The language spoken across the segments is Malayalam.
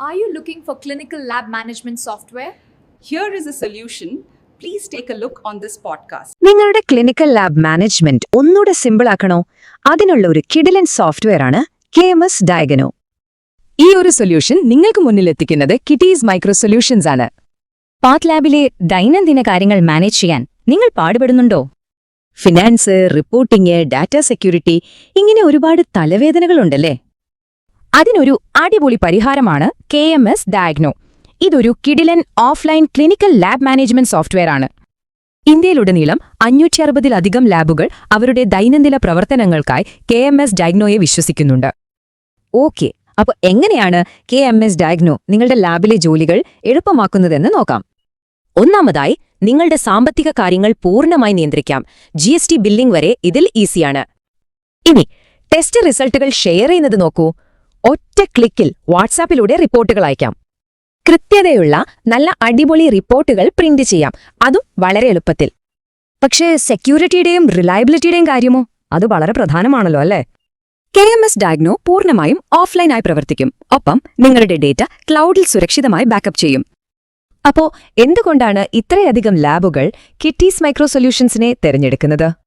Are you looking for clinical lab management software? Here is a solution. Please take a look on this podcast. നിങ്ങളുടെ ക്ലിനിക്കൽ ലാബ് മാനേജ്മെന്റ് ഒന്നുകൂടെ സിമ്പിൾ ആക്കണോ അതിനുള്ള ഒരു കിഡിലൻ സോഫ്റ്റ്വെയർ ആണ് കെ എം എസ് ഡയഗനോ ഈ ഒരു സൊല്യൂഷൻ നിങ്ങൾക്ക് മുന്നിലെത്തിക്കുന്നത് കിറ്റീസ് മൈക്രോ സൊല്യൂഷൻസ് ആണ് പാത്ത് ലാബിലെ ദൈനംദിന കാര്യങ്ങൾ മാനേജ് ചെയ്യാൻ നിങ്ങൾ പാടുപെടുന്നുണ്ടോ ഫിനാൻസ് റിപ്പോർട്ടിംഗ് ഡാറ്റ സെക്യൂരിറ്റി ഇങ്ങനെ ഒരുപാട് തലവേദനകളുണ്ടല്ലേ അതിനൊരു അടിപൊളി പരിഹാരമാണ് കെ എം എസ് ഡയഗ്നോ. ഇതൊരു കിഡിലൻ offline clinical lab management software ആണ്. ഇന്ത്യയിലുടനീളം അഞ്ഞൂറ്റി അറുപതിലധികം ലാബുകൾ അവരുടെ ദൈനംദിന പ്രവർത്തനങ്ങൾക്കായി കെ എം എസ് ഡയഗ്നോയെ വിശ്വസിക്കുന്നുണ്ട്. ഓക്കെ അപ്പൊ എങ്ങനെയാണ് കെ എം എസ് ഡയഗ്നോ നിങ്ങളുടെ ലാബിലെ ജോലികൾ എളുപ്പമാക്കുന്നതെന്ന് നോക്കാം. ഒന്നാമതായി നിങ്ങളുടെ സാമ്പത്തിക കാര്യങ്ങൾ പൂർണമായി നിയന്ത്രിക്കാം. ജി എസ് ടി ബില്ലിംഗ് വരെ ഇതിൽ ഈസിയാണ്. ഇനി ടെസ്റ്റ് റിസൾട്ടുകൾ ഷെയർ ചെയ്യുന്നത് നോക്കൂ. ഒറ്റ ക്ലിക്കിൽ വാട്സാപ്പിലൂടെ റിപ്പോർട്ടുകൾ അയക്കാം. കൃത്യതയുള്ള നല്ല അടിപൊളി റിപ്പോർട്ടുകൾ പ്രിന്റ് ചെയ്യാം. അതും വളരെ എളുപ്പത്തിൽ. പക്ഷേ സെക്യൂരിറ്റിയുടെയും റിലയബിലിറ്റിയുടെയും കാര്യമോ? അത് വളരെ പ്രധാനമാണല്ലോ അല്ലേ? കെ എം എസ് ഡയഗ്നോ പൂർണമായും ഓഫ്ലൈനായി പ്രവർത്തിക്കും. ഒപ്പം നിങ്ങളുടെ ഡേറ്റ ക്ലൗഡിൽ സുരക്ഷിതമായി ബാക്കപ്പ് ചെയ്യും. അപ്പോ എന്തുകൊണ്ടാണ് ഇത്രയധികം ലാബുകൾ കിറ്റീസ് മൈക്രോ സൊല്യൂഷൻസിനെ തിരഞ്ഞെടുക്കുന്നത്?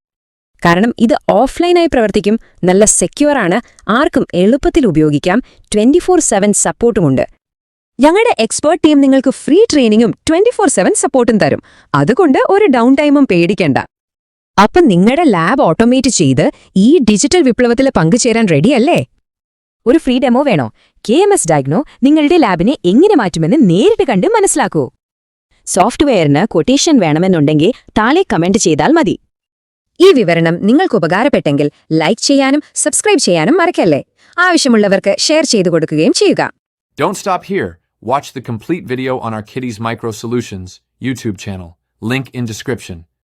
കാരണം ഇത് ഓഫ്ലൈനായി പ്രവർത്തിക്കും. നല്ല സെക്യൂർ ആണ് ആർക്കും എളുപ്പത്തിൽ ഉപയോഗിക്കാം. ട്വന്റി ഫോർ സെവൻ സപ്പോർട്ടുമുണ്ട്. ഞങ്ങളുടെ എക്സ്പേർട്ട് ടീം നിങ്ങൾക്ക് ഫ്രീ ട്രെയിനിങ്ങും ട്വന്റി ഫോർ സെവൻ സപ്പോർട്ടും തരും. അതുകൊണ്ട് ഒരു ഡൗൺ ടൈമും പേടിക്കേണ്ട. അപ്പം നിങ്ങളുടെ ലാബ് ഓട്ടോമേറ്റ് ചെയ്ത് ഈ ഡിജിറ്റൽ വിപ്ലവത്തിൽ പങ്കുചേരാൻ റെഡിയല്ലേ? ഒരു ഫ്രീ ഡെമോ വേണോ? കെ എം എസ് ഡയഗ്നോ നിങ്ങളുടെ ലാബിനെ എങ്ങനെ മാറ്റുമെന്ന് നേരിട്ട് കണ്ട് മനസ്സിലാക്കൂ. സോഫ്റ്റ്വെയറിന് കൊട്ടേഷൻ വേണമെന്നുണ്ടെങ്കിൽ താഴെ കമന്റ് ചെയ്താൽ മതി. ഈ വിവരണം നിങ്ങൾക്ക് ഉപകാരപ്പെട്ടെങ്കിൽ ലൈക്ക് ചെയ്യാനും സബ്സ്ക്രൈബ് ചെയ്യാനും മറക്കല്ലേ ആവശ്യമുള്ളവർക്ക് ഷെയർ ചെയ്തു കൊടുക്കുകയും ചെയ്യുക Don't stop here. Watch the complete video on our Kitty's Micro Solutions YouTube channel. Link in description.